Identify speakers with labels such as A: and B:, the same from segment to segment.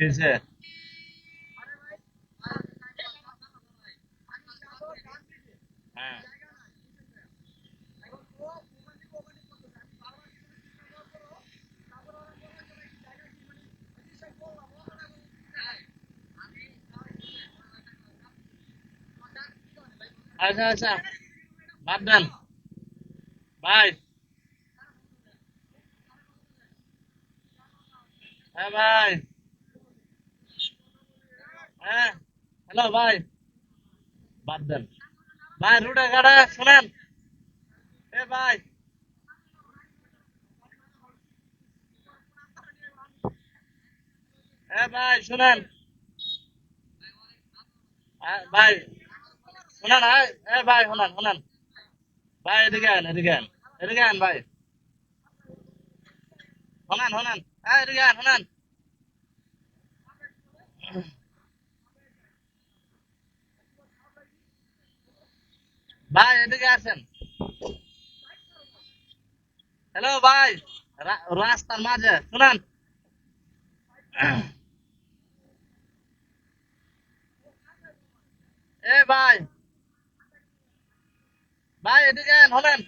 A: কিসে হ্যাঁ আচ্ছা আচ্ছা। বাদ দেন। ভাই হ্যাঁ ভাই হ্যাঁ হ্যালো ভাই। বাদ দেন। ভাই, রুটে গাড়ে শুনেন। এ ভাই। এ ভাই, শুনেন। ভাই, শুনেন এ- ভাই, শুনেন শুনেন। ভাই, এদিকে আন এদিকে আন এদিকে আন ভাই। শুনেন শুনেন। এদিকে আন, শুনেন। ভাই, এদিকে আসেন। হ্যালো ভাই। রাস্তার মাঝে, শুনেন। এ ভাই। ভাই, এদিকে শুনেন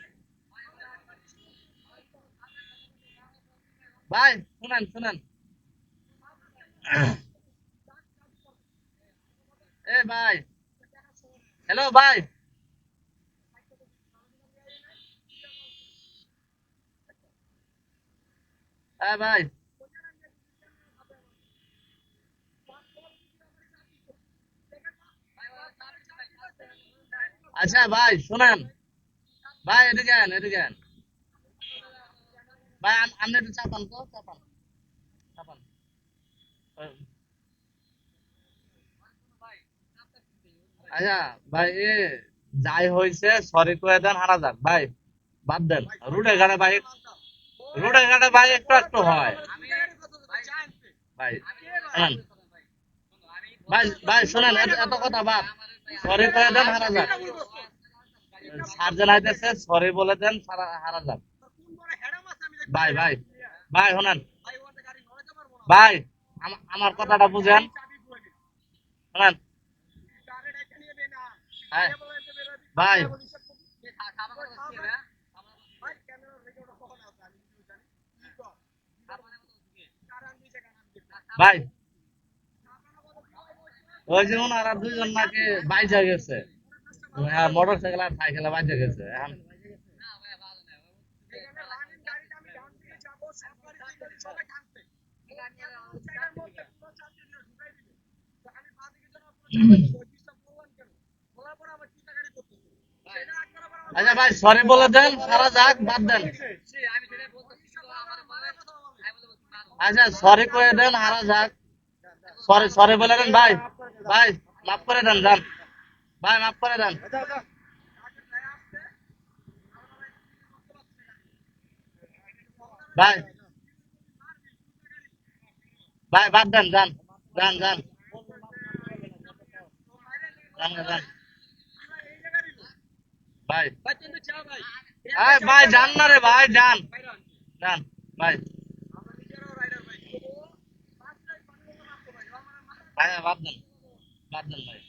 A: ভাই, শুনেন শুনেন। এ ভাই। হ্যালো ভাই। হ্যাঁ ভাই আচ্ছা ভাই, শুনেন। ভাই, এদিকে আন এদিকে আন। ভাই আপনি একটু চাপান তো, চাপান। চাপান। আচ্ছা ভাই, এ, যাই হয়েছে সরি করে দেন, হারা যাক। ভাই, বাদ দেন। রুটে ঘাটে ভাই রুটে ঘাটে ভাই, একটু একটু হয়। শোনেন। এত কথা বাদ। সরি করে দেন, হারা সার্জন আইতেছে সরি বলে দেন হারা যাক। ভাই ভাই ভাই, শোনেন। ভাই, আম- আমার কথাটা বুঝেন। শোনেন। ভাই। ভাই। ওই যে ওনারা দুইজন নাকি বাইচা গেছে। হ্যাঁ মোটর সাইকেল আর সাইকেলে বাইচা গেছে আচ্ছা ভাই সরি বলে দেন, সারা যাক, বাদ দেন। আচ্ছা সরি করে দেন, হারা যাক। সরি সরি বলে দেন, ভাই। ভাই, মাফ করে দেন, যান। ভাই, মাফ করে দেন। ভাই। ভাই, বাদ দেন, যান যান যান। ভাই। ভাই, যান না রে, ভাই, যান। যান, ভাই। ভাই বাদ দেন বাদ দেন ভাই